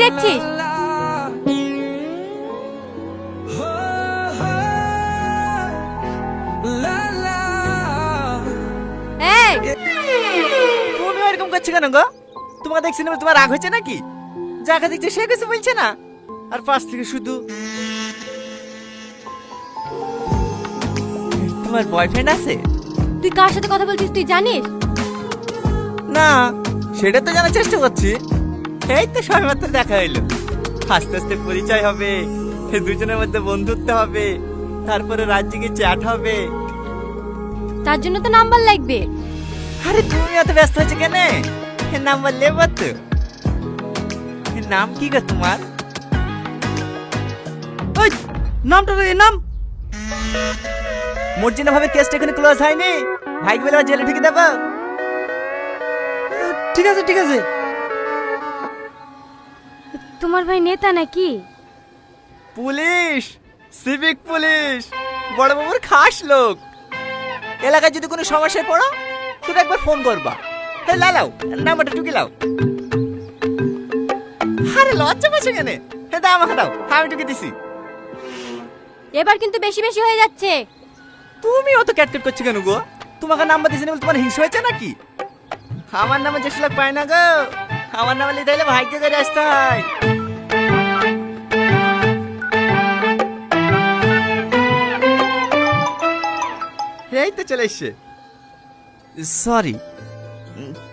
দেখছিস এই! তুমি এরকম করছ কেন গো? তোমাকে দেখছি না তোমার রাগ হয়েছে নাকি? যাকে দেখছে সে কিছু বলছে না? আর পাশ থেকে শুধু তোমার বয়ফ্রেন্ড আছে? তুই কার সাথে কথা বলছিস তুই জানিস? না সেটা তো জানার চেষ্টা করছি। এই তো সবে মাত্র দেখা হইল। আস্তে আস্তে পরিচয় হবে দুজনের মধ্যে বন্ধুত্ব হবে তারপরে রাজ্যে চ্যাট হবে। তার জন্য তো নাম্বার লাগবে। আরে তুমি এত ব্যস্ত হচ্ছে কেন? নাম্বার লেবো তো। নাম কি গো তোমার? ওই নামটা তো নাম। মর্জিনা ভাবে কেসটা এখানে ক্লোজ হয়নি। ভাই বলে জেলে ঢুকে দেবো। ঠিক আছে ঠিক আছে। তোমার ভাই নেতা নাকি? পুলিশ! Civic police! বড় বাবুর খাস লোক! এলাকায় যদি কোনো সমস্যায় পড়ো শুধু একবার ফোন করবা। হে লালাও নাম্বারটা টুকি লাও। আরে লজ্জা পাচ্ছে কেন? হে দাও আমাকে দাও আমি টুকি দিছি। এবার কিন্তু বেশি বেশি হয়ে যাচ্ছে। তুমি অত ক্যাটকেট করছ কেন গো? তোমাকে নাম্বার দিয়েছি না বলে তোমার হিংসা হয়েছে নাকি? আমার নামে যেসব পায় না গো। আমার নামে লিখতে হলে ভাগ্য করে আসতে হয়। এই তো চলে এসছে। সরি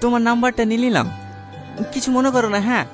তোমার নাম্বারটা নিয়ে নিলাম। কিছু মনে করো না হ্যাঁ?